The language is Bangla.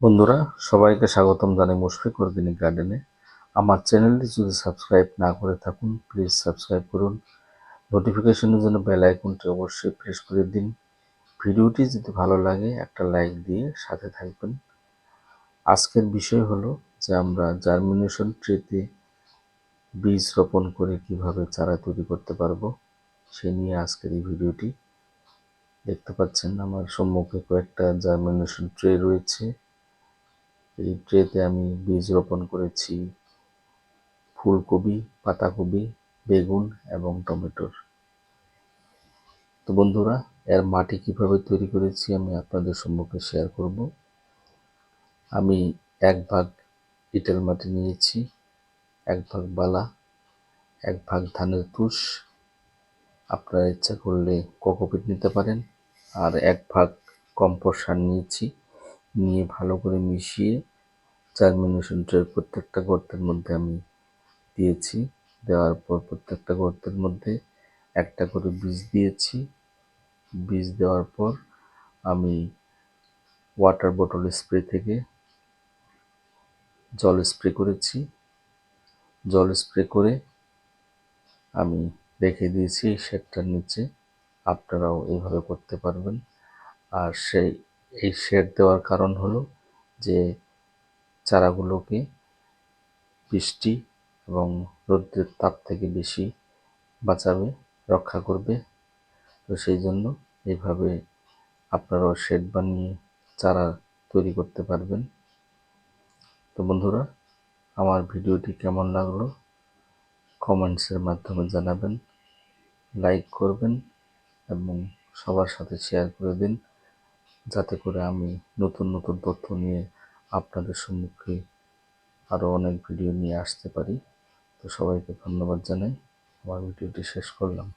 বন্ধুরা, সবাইকে স্বাগতম জানাই মুশফিক অর্গানিক গার্ডেনে আমার চ্যানেলটি যদি সাবস্ক্রাইব না করে থাকুন প্লিজ সাবস্ক্রাইব করুন। নোটিফিকেশনের জন্য বেল আইকনটি অবশ্যই প্রেস করে দিন। ভিডিওটি যদি ভালো লাগে, একটা লাইক দিয়ে সাথে থাকবেন। আজকের বিষয় হলো যে আমরা জার্মিনেশন ট্রেতে বীজ রোপণ করে কীভাবে চারা তৈরি করতে পারব, সে নিয়ে আজকের এই ভিডিওটি। দেখতে পাচ্ছেন আমার সম্মুখে কয়েকটা জার্মিনেশন ট্রে রয়েছে। এই ট্রেতে আমি বীজ রোপণ করেছি। ফুলকপি, পাতাকপি, বেগুন এবং টমেটোর। তো বন্ধুরা, এর মাটি কীভাবে তৈরি করেছি আমি আপনাদের সম্মুখে শেয়ার করব। আমি এক ভাগ ইটেল মাটি নিয়েছি, এক ভাগ বালা, এক ভাগ ধানের তুষ। আপনারা ইচ্ছা করলে কোকোপিট নিতে পারেন। আর এক ভাগ কম্পোস্ট সার নিয়েছি। নিয়ে ভালো করে মিশিয়ে জার্মিনেশন ট্রের প্রত্যেকটা গর্তের মধ্যে আমি দিয়েছি। দেওয়ার পর প্রত্যেকটা গর্তের মধ্যে একটা করে বীজ দিয়েছি। বীজ দেওয়ার পর আমি ওয়াটার বোতল স্প্রে থেকে জল স্প্রে করেছি। জল স্প্রে করে আমি রেখে দিয়েছি শেডটার নিচে। আপনারাও এইভাবে করতে পারবেন। আর সেই এই শেড দেওয়ার কারণ হলো যে চারাগুলোকে বৃষ্টি এবং রৌদ্রের তাপ থেকে বেশি বাঁচাবে, রক্ষা করবে। তো সেই জন্য এইভাবে আপনারাও শেড বানিয়ে চারা তৈরি করতে পারবেন। তো বন্ধুরা, আমার ভিডিওটি কেমন লাগল? কমেন্টসের মাধ্যমে জানাবেন, লাইক করবেন এবং সবার সাথে শেয়ার করে দিন। যাতে করে আমি নতুন নতুন তথ্য নিয়ে আপনাদের সম্মুখে আরও অনেক ভিডিও নিয়ে আসতে পারি। তো সবাইকে ধন্যবাদ জানাই। আমার ভিডিওটি শেষ করলাম।